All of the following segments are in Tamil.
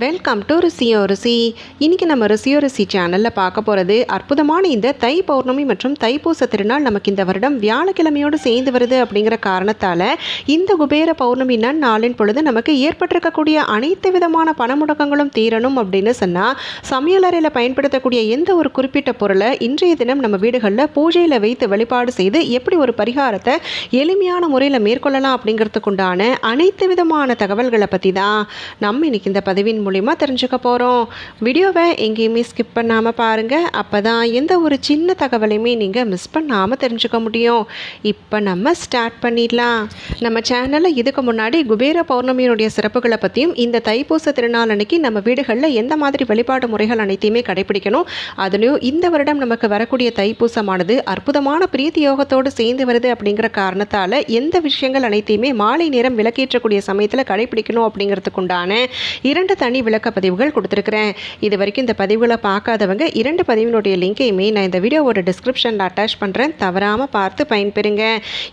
வெல்கம் டு ருசியோ ருசி இன்றைக்கி நம்ம ருசியோ ருசி சேனலில் பார்க்க போகிறது அற்புதமான இந்த தை பௌர்ணமி மற்றும் தைப்பூச திருநாள் நமக்கு இந்த வருடம் வியாழக்கிழமையோடு சேர்ந்து வருது அப்படிங்கிற காரணத்தால் இந்த குபேர பௌர்ணமி நாளின் பொழுது நமக்கு ஏற்பட்டிருக்கக்கூடிய அனைத்து விதமான பண முடக்கங்களும் தீரணும் அப்படின்னு சொன்னால் சமையலறையில் பயன்படுத்தக்கூடிய எந்த ஒரு குறிப்பிட்ட பொருளை இன்றைய தினம் நம்ம வீடுகளில் பூஜையில் வைத்து வழிபாடு செய்து எப்படி ஒரு பரிகாரத்தை எளிமையான முறையில் மேற்கொள்ளலாம் அப்படிங்கிறதுக்குண்டான அனைத்து விதமான தகவல்களை பற்றி தான் நம்ம இன்னைக்கு இந்த பதிவின் மூலிமா தெரிஞ்சுக்க போகிறோம் வீடியோவை எங்கேயுமே ஸ்கிப் பண்ணாமல் பாருங்கள் அப்போ தான் எந்த ஒரு சின்ன தகவலையுமே நீங்கள் மிஸ் பண்ணாமல் தெரிஞ்சுக்க முடியும். இப்போ நம்ம ஸ்டார்ட் பண்ணிடலாம். நம்ம சேனலில் இதுக்கு முன்னாடி குபேர பௌர்ணமியினுடைய சிறப்புகளை பற்றியும் இந்த தைப்பூச திருநாள் அன்னைக்கு நம்ம வீடுகளில் எந்த மாதிரி வழிபாடு முறைகள் அனைத்தையுமே கடைபிடிக்கணும். அதுலேயும் இந்த வருடம் நமக்கு வரக்கூடிய தைப்பூசமானது அற்புதமான பிரீத்தி யோகத்தோடு சேர்ந்து வருது அப்படிங்கிற காரணத்தால் எந்த விஷயங்கள் அனைத்தையுமே மாலை நேரம் விளக்கேற்றக்கூடிய சமயத்தில் கடைபிடிக்கணும் அப்படிங்கிறதுக்குண்டான இரண்டு தனி விளக்க பதிவுகள் கொடுத்துருக்குறேன். இது வரைக்கும் இந்த பதிவுகளை பார்க்காதவங்க இரண்டு பதிவினுடைய லிங்கையுமே நான் இந்த வீடியோவோட டிஸ்கிரிப்ஷனில் அட்டாச் பண்ணுறேன் தவறாமல் பார்த்து பயன்பெறுங்க.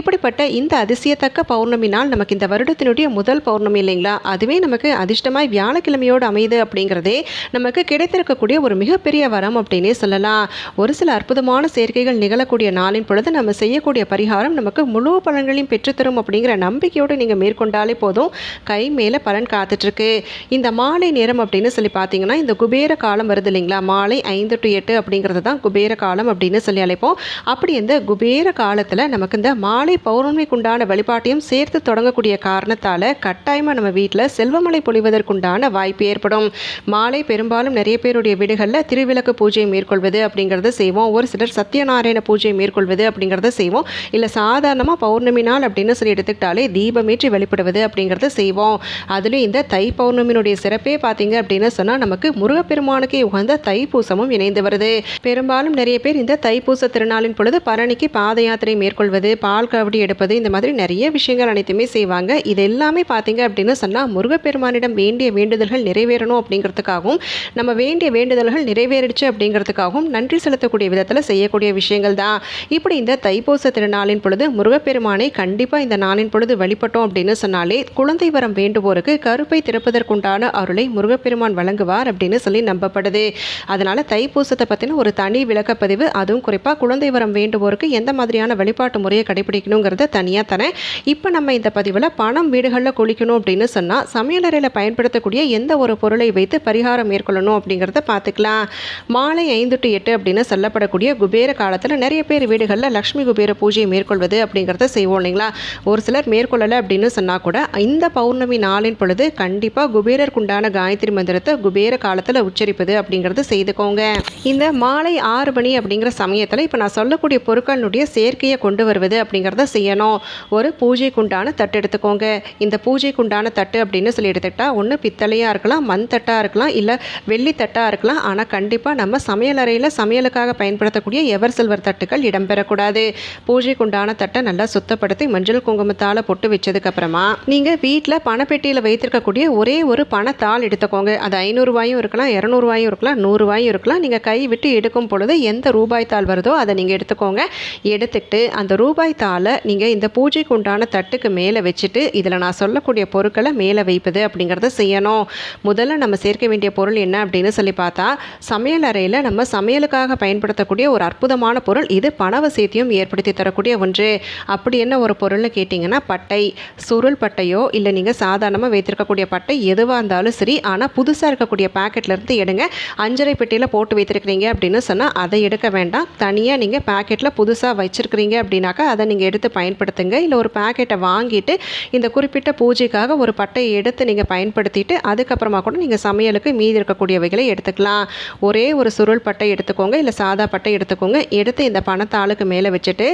இப்படிப்பட்ட இந்த அதிசயத்தக்க பௌர்ணமி நாள் நமக்கு இந்த வருடத்தினுடைய முதல் பௌர்ணமி இல்லைங்களா? அதுவே நமக்கு அதிர்ஷ்டமாய் வியாழக்கிழமையோடு அமையுது அப்படிங்கிறதே நமக்கு கிடைத்திருக்கக்கூடிய ஒரு மிகப்பெரிய வரம் அப்படின்னே சொல்லலாம். ஒரு சில அற்புதமான சேர்க்கைகள் நிகழக்கூடிய நாளின் பொழுது நம்ம செய்யக்கூடிய பரிகாரம் நமக்கு முழு பலன்களையும் பெற்றுத்தரும் அப்படிங்கிற நம்பிக்கையோடு நீங்கள் மேற்கொண்டாலே போதும். கை மேலே பலன் காத்துட்ருக்கு இந்த மாலை நேரம் அப்படின்னு சொல்லி பார்த்தீங்கன்னா இந்த குபேர காலம் வருது இல்லைங்களா? மாலை ஐந்து டு எட்டு அப்படிங்கிறது தான் குபேர காலம் அப்படின்னு சொல்லி அழைப்போம். அப்படி இந்த குபேர காலத்தில் நமக்கு இந்த மாலை பௌர்ணமிக்கு உண்டான வழிபாட்டையும் சேர்த்து தொடங்கக்கூடிய காரணத்தால் கட்டாயமாக நம்ம வீட்டில் செல்வமலை பொழிவதற்குண்டான வாய்ப்பு ஏற்படும். மாலை பெரும்பாலும் நிறைய பேருடைய வீடுகளில் திருவிளக்கு பூஜை மேற்கொள்வது அப்படிங்கிறத செய்வோம். ஒரு சிலர் சத்யநாராயண பூஜை மேற்கொள்வது அப்படிங்கிறத செய்வோம். இல்லை சாதாரணமாக பௌர்ணமி நாள் அப்படின்னு சொல்லி எடுத்துக்கிட்டாலே தீபமேற்றி வெளிப்படுவது அப்படிங்கிறத செய்வோம். அதுலேயும் இந்த தை பௌர்ணமியினுடைய சிறப்பு பார்த்தீங்க அப்படின்னு சொன்னால் நமக்கு முருகப்பெருமானுக்கு உகந்த தைப்பூசமும் இணைந்து வருது. பெரும்பாலும் நிறைய பேர் இந்த தைப்பூச திருநாளின் பொழுது பரணிக்கு பாத யாத்திரை மேற்கொள்வது பால் காவடி எடுப்பது இந்த மாதிரி நிறைய விஷயங்கள் அனைத்துமே செய்வாங்க. இது எல்லாமே பார்த்தீங்க அப்படின்னு சொன்னால் முருகப்பெருமானிடம் வேண்டிய வேண்டுதல்கள் நிறைவேறணும் அப்படிங்கிறதுக்காகவும் நம்ம வேண்டிய வேண்டுதல்கள் நிறைவேறிடுச்சு அப்படிங்கிறதுக்காகவும் நன்றி செலுத்தக்கூடிய விதத்தில் செய்யக்கூடிய விஷயங்கள் தான். இப்படி இந்த தைப்பூச திருநாளின் பொழுது முருகப்பெருமானை கண்டிப்பாக இந்த நாளின் பொழுது வழிபட்டோம் அப்படின்னு சொன்னாலே குழந்தை வரம் வேண்டுவோருக்கு கருப்பை திறப்பதற்குண்டான அருளை முருகப்பெருமான் வழங்குவார் அப்படின்னு சொல்லி நம்பப்படுது. அதனால் தைப்பூசத்தை பற்றின ஒரு தனி விளக்கப்பதிவு அதுவும் குறிப்பாக குழந்தை வரம் வேண்டுவோருக்கு எந்த மாதிரியான வழிபாட்டு முறையை கடைபிடிக்கணுங்கிறத தனியாக தரேன். இப்போ நம்ம இந்த பதிவில் பணம் வீடுகளில் குளிக்கணும் அப்படின்னு சொன்னால் சமையலறையில் பயன்படுத்தக்கூடிய எந்த ஒரு பொருளை வைத்து பரிகாரம் மேற்கொள்ளணும் அப்படிங்கிறத பார்த்துக்கலாம் மாலை ஐந்து டு எட்டு அப்படின்னு சொல்லப்படக்கூடிய குபேர காலத்தில் நிறைய பேர் வீடுகளில் லக்ஷ்மி குபேர பூஜையை மேற்கொள்வது அப்படிங்கிறத செய்வோம் இல்லைங்களா? ஒரு சிலர் மேற்கொள்ளலை அப்படின்னு சொன்னால் கூட இந்த பௌர்ணமி நாளின் பொழுது கண்டிப்பாக குபேரருக்குண்டான காயத்ரி மந்திரத்தை குபேர காலத்தில் உச்சரிப்பது அப்படிங்கிறது செய்துக்கோங்க. இந்த மாலை ஆறு மணி அப்படிங்கிற சமயத்தில் இப்போ நான் சொல்லக்கூடிய பொருட்களினுடைய சேர்க்கையை கொண்டு வருவது அப்படிங்கிறத செய்யணும். ஒரு பூஜைக்குண்டான தட்டு எடுத்துக்கோங்க. இந்த பூஜைக்குண்டான தட்டு அப்படின்னு சொல்லி எடுத்துக்கிட்டால் ஒன்று பித்தளையாக இருக்கலாம் மண் தட்டாக இருக்கலாம் இல்லை வெள்ளி தட்டாக இருக்கலாம். ஆனால் கண்டிப்பாக நம்ம சமையலறையில் சமையலுக்காக பயன்படுத்தக்கூடிய எவர் சில்வர் தட்டுகள் இடம்பெறக்கூடாது. பூஜைக்குண்டான தட்டை நல்லா சுத்தப்படுத்தி மஞ்சள் குங்குமத்தால் பொட்டு வச்சதுக்கப்புறமா நீங்கள் வீட்டில் பணப்பெட்டியில் வைத்திருக்கக்கூடிய ஒரே ஒரு பணத்தாள் எடுத்துக்கோங்க. அது ஐநூறுரூவாயும் இருக்கலாம் இரநூறுவாயும் இருக்கலாம் நூறுரூவாயும் இருக்கலாம். நீங்கள் கை விட்டு எடுக்கும் பொழுது எந்த ரூபாய் தாள் வருதோ அதை நீங்கள் எடுத்துக்கோங்க. எடுத்துக்கிட்டு அந்த ரூபாய் தாளை நீங்கள் இந்த பூஜைக்கு உண்டான தட்டுக்கு மேலே வச்சுட்டு இதில் நான் சொல்லக்கூடிய பொருட்களை மேலே வைப்பது அப்படிங்கிறத செய்யணும். முதல்ல நம்ம சேர்க்க வேண்டிய பொருள் என்ன அப்படின்னு சொல்லி பார்த்தா சமையல் அறையில் நம்ம சமையலுக்காக பயன்படுத்தக்கூடிய ஒரு அற்புதமான பொருள் இது பணவசியத்தையும் ஏற்படுத்தி தரக்கூடிய ஒன்று. அப்படி என்ன ஒரு பொருள்னு கேட்டிங்கன்னா பட்டை சுருள் பட்டையோ இல்லை நீங்கள் சாதாரணமாக வைத்திருக்கக்கூடிய பட்டை எதுவாக இருந்தாலும் சரி ஆனால் புதுசாக இருக்கக்கூடிய பேக்கெட்லேருந்து எடுங்க. அஞ்சரை பெட்டியில் போட்டு வைத்திருக்கிறீங்க அப்படின்னு சொன்னால் அதை எடுக்க வேண்டாம். தனியாக நீங்கள் பேக்கெட்டில் புதுசாக வச்சுருக்கிறீங்க அப்படின்னாக்கா அதை நீங்கள் எடுத்து பயன்படுத்துங்க. இல்லை ஒரு பேக்கெட்டை வாங்கிட்டு இந்த குறிப்பிட்ட பூஜைக்காக ஒரு பட்டையை எடுத்து நீங்கள் பயன்படுத்திட்டு அதுக்கப்புறமா கூட நீங்கள் சமையலுக்கு மீதி இருக்கக்கூடியவைகளை எடுத்துக்கலாம். ஒரே ஒரு சுருள் பட்டை எடுத்துக்கோங்க இல்லை சாதா பட்டை எடுத்துக்கோங்க. எடுத்து இந்த பணத்தாளுக்கு மேலே வச்சுட்டு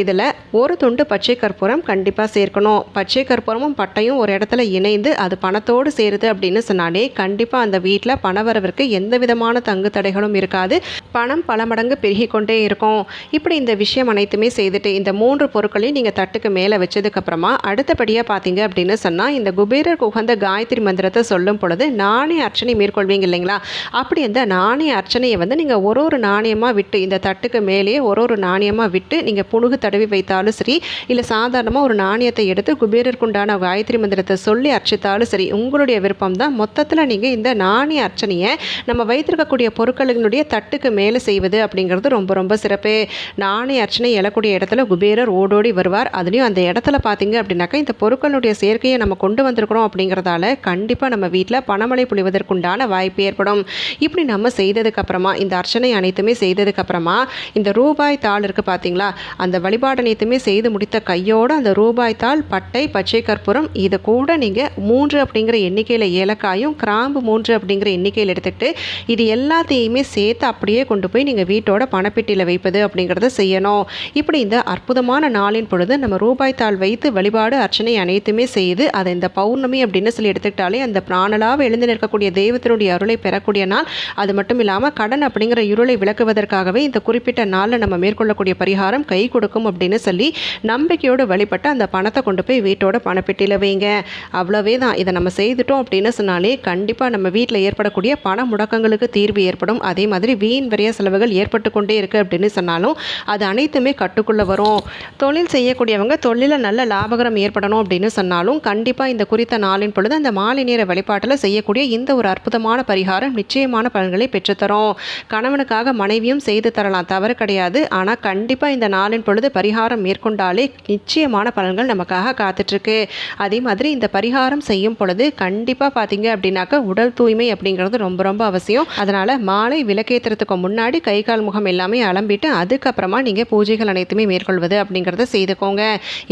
இதில் ஒரு துண்டு பச்சை கற்பூரம் கண்டிப்பாக சேர்க்கணும். பச்சை கற்பூரமும் பட்டையும் ஒரு இடத்துல இணைந்து அது பணத்தோடு சேருது அப்படின்னு சொன்னால் சொன்னாலே கண்டிப்பாக அந்த வீட்டில் பணவரவிற்கு எந்த விதமான தங்கு தடைகளும் இருக்காது. பணம் பல மடங்கு பெருகி கொண்டே இருக்கும். இப்படி இந்த விஷயம் அனைத்துமே செய்துட்டு இந்த மூன்று பொருட்களையும் நீங்கள் தட்டுக்கு மேலே வச்சதுக்கப்புறமா அடுத்தபடியாக பார்த்தீங்க அப்படின்னு சொன்னால் இந்த குபேரருக்கு உகந்த காயத்ரி மந்திரத்தை சொல்லும் பொழுது நாணய அர்ச்சனை மேற்கொள்வீங்க இல்லைங்களா? அப்படி இந்த நாணய அர்ச்சனையை வந்து நீங்கள் ஒரு ஒரு நாணயமாக விட்டு இந்த தட்டுக்கு மேலேயே ஒரு ஒரு நாணயமாக விட்டு நீங்கள் புணுகு தடவி வைத்தாலும் சரி இல்லை சாதாரணமாக ஒரு நாணயத்தை எடுத்து குபேரருக்குண்டான காயத்ரி மந்திரத்தை சொல்லி அர்ச்சித்தாலும் சரி உங்களுடைய விருப்பம் தான் மொத்தத்தில் நீங்கள் இந்த நாணய அர்ச்சனையை நம்ம வைத்திருக்கக்கூடிய பொருட்களினுடைய தட்டுக்கு மேலே செய்வது அப்படிங்கிறது ரொம்ப ரொம்ப சிறப்பு. நாணய அர்ச்சனை எழக்கூடிய இடத்துல குபேரர் ஓடோடி வருவார். அதுலேயும் அந்த இடத்துல பார்த்தீங்க அப்படின்னாக்கா இந்த பொருட்களுடைய சேர்க்கையை நம்ம கொண்டு வந்திருக்கிறோம் அப்படிங்கிறதால கண்டிப்பாக நம்ம வீட்டில் பணமழை பொழிவதற்குண்டான வாய்ப்பு ஏற்படும். இப்படி நம்ம செய்ததுக்கப்புறமா இந்த அர்ச்சனை அனைத்துமே செய்ததுக்கப்புறமா இந்த ரூபாய் தாள் இருக்குது பார்த்தீங்களா அந்த வழிபாடு அனைத்துமே செய்து முடித்த கையோடு அந்த ரூபாய் தாள் பட்டை பச்சை கற்பூரம் இதை கூட நீங்கள் மூன்று அப்படிங்கிற எண்ணிக்கையில் ஏலக்காயும் கிராம்பு மூன்று அப்படிங்கிற எண்ணிக்கையில் எடுத்துக்கிட்டு இது எல்லாத்தையுமே சேர்த்து அப்படியே கொண்டு போய் நீங்கள் வீட்டோட பணப்பெட்டியில் வைப்பது அப்படிங்கிறத செய்யணும். இப்படி இந்த அற்புதமான நாளின் பொழுது நம்ம ரூபாய் தாள் வைத்து வழிபாடு அர்ச்சனை அனைத்துமே செய்து அதை இந்த பௌர்ணமி அப்படின்னு சொல்லி எடுத்துக்கிட்டாலே அந்த பிராணலாக எழுந்து நிற்கக்கூடிய தெய்வத்தினுடைய அருளை பெறக்கூடிய நாள். அது மட்டும் இல்லாமல் கடன் அப்படிங்கிற இருளை விளக்குவதற்காகவே இந்த குறிப்பிட்ட நாளில் நம்ம மேற்கொள்ளக்கூடிய பரிகாரம் கை கொடுக்கும் அப்படின்னு சொல்லி நம்பிக்கையோடு வழிபட்டு அந்த பணத்தை கொண்டு போய் வீட்டோட பணப்பெட்டியில் வைங்க. அவ்வளோவே தான் இதை நம்ம செய்துட்டோம் அப்படின்னு சொன்னாலே கண்டிப்பாக நம்ம வீட்டில் ஏற்படக்கூடிய பண முடக்கங்களுக்கு தீர்வு ஏற்படும். அதே மாதிரி வீண் விரைய செலவுகள் ஏற்பட்டு கொண்டே இருக்குது அப்படின்னு சொன்னாலும் அது அனைத்துமே கட்டுக்குள்ளே வரும். தொழில் செய்யக்கூடியவங்க தொழிலில் நல்ல லாபகரம் ஏற்படணும் அப்படின்னு சொன்னாலும் கண்டிப்பாக இந்த குறித்த நாளின் பொழுது அந்த மாலை நேர வழிபாட்டில் செய்யக்கூடிய இந்த ஒரு அற்புதமான பரிகாரம் நிச்சயமான பலன்களை பெற்றுத்தரும். கணவனுக்காக மனைவியும் செய்து தரலாம் தவறு கிடையாது. ஆனால் கண்டிப்பாக இந்த நாளின் பொழுது பரிகாரம் மேற்கொண்டாலே நிச்சயமான பலன்கள் நமக்காக காத்துட்ருக்கு அதே மாதிரி இந்த பரிகாரம் செய்யும் பொழுது கண்டிப்பாக பார்த்தீங்க அப்படின்னாக்கா உடல் தூய்மை அப்படிங்கிறது ரொம்ப ரொம்ப அவசியம். அதனால் மாலை விளக்கேற்றுறதுக்கு முன்னாடி கை கால் முகம் எல்லாமே அலம்பிட்டு அதுக்கப்புறமா நீங்கள் பூஜைகள் அனைத்துமே மேற்கொள்வது அப்படிங்கிறத செய்துக்கோங்க.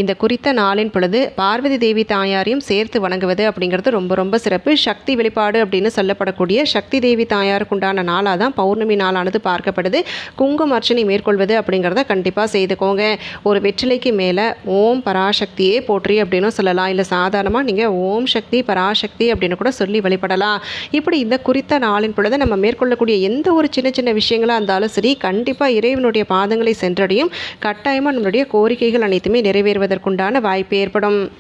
இந்த குறித்த நாளின் பொழுது பார்வதி தேவி தாயாரையும் சேர்த்து வணங்குவது அப்படிங்கிறது ரொம்ப ரொம்ப சிறப்பு. சக்தி வெளிப்பாடு அப்படின்னு சொல்லப்படக்கூடிய சக்தி தேவி தாயாருக்கு உண்டான நாளாக தான் பௌர்ணமி நாளானது பார்க்கப்படுது. குங்கும அர்ச்சனை மேற்கொள்வது அப்படிங்கிறத கண்டிப்பாக செய்துக்கோங்க. ஒரு வெற்றிலைக்கு மேலே ஓம் பராசக்தியே போற்றி அப்படின்னு சொல்லலாம். இல்லை சாதாரணமாக நீங்கள் ஓம் சக்தி பராசக்தி அப்படின்னு கூட சொல்லி வழிபடலாம். இப்படி இந்த குறித்த நாளின் பொழுது நம்ம மேற்கொள்ளக்கூடிய எந்த ஒரு சின்ன சின்ன விஷயங்களாக இருந்தாலும் சரி கண்டிப்பாக இறைவனுடைய பாதங்களை சென்றடையும் கட்டாயமாக நம்மளுடைய கோரிக்கைகள் அனைத்துமே நிறைவேறுவதற்குண்டான வாய்ப்பு ஏற்படும்.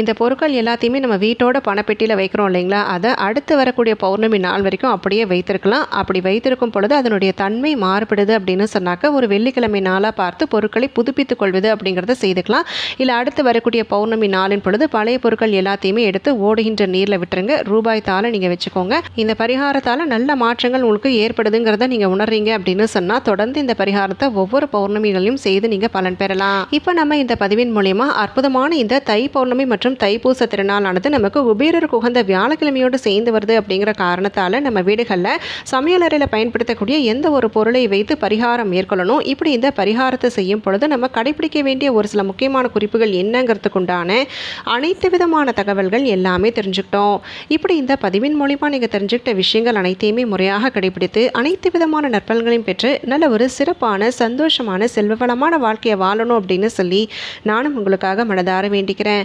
இந்த பொருட்கள் எல்லாத்தையுமே நம்ம வீட்டோட பணப்பெட்டியில் வைக்கிறோம் இல்லைங்களா? அதை அடுத்து வரக்கூடிய பௌர்ணமி நாள் வரைக்கும் அப்படியே வைத்திருக்கலாம். அப்படி வைத்திருக்கும் பொழுது அதனுடைய தன்மை மாறுபடுது அப்படின்னு சொன்னாக்க ஒரு வெள்ளிக்கிழமை நாளாக பார்த்து பொருட்களை புதுப்பித்துக் கொள்வது அப்படிங்கிறத செய்துக்கலாம். இல்லை அடுத்து வரக்கூடிய பௌர்ணமி நாளின் பொழுது பழைய பொருட்கள் எல்லாத்தையுமே எடுத்து ஓடுகின்ற நீரில் விட்டுருங்க. ரூபாய் தாளை நீங்கள் வச்சுக்கோங்க. இந்த பரிகாரத்தால் நல்ல மாற்றங்கள் உங்களுக்கு ஏற்படுதுங்கிறத நீங்கள் உணர்றீங்க அப்படின்னு சொன்னால் தொடர்ந்து இந்த பரிகாரத்தை ஒவ்வொரு பௌர்ணமிகளையும் செய்து நீங்கள் பலன் பெறலாம். இப்போ நம்ம இந்த பதிவின் மூலயமா அற்புதமான இந்த தை பௌர்ணமி மற்றும் தைப்பூச திருநாளானது நமக்கு குபீரருக்கு உகந்த வியாழக்கிழமையோடு சேர்ந்து வருது அப்படிங்கிற காரணத்தால் நம்ம வீடுகளில் சமையலறையில் பயன்படுத்தக்கூடிய எந்த ஒரு பொருளை வைத்து பரிகாரம் மேற்கொள்ளணும். இப்படி இந்த பரிகாரத்தை செய்யும் பொழுது நம்ம கடைபிடிக்க வேண்டிய ஒரு சில முக்கியமான குறிப்புகள் என்னங்கிறதுக்கு உண்டான அனைத்து விதமான தகவல்கள் எல்லாமே தெரிஞ்சுக்கிட்டோம். இப்படி இந்த பதிவின் மூலிமா நீங்கள் தெரிஞ்சுக்கிட்ட விஷயங்கள் அனைத்தையுமே முறையாக கடைபிடித்து அனைத்து விதமான நற்பலன்களையும் பெற்று நல்ல ஒரு சிறப்பான சந்தோஷமான செல்வவளமான வாழ்க்கையை வாழணும் அப்படின்னு சொல்லி நானும் உங்களுக்காக மனதார வேண்டிக்கிறேன்.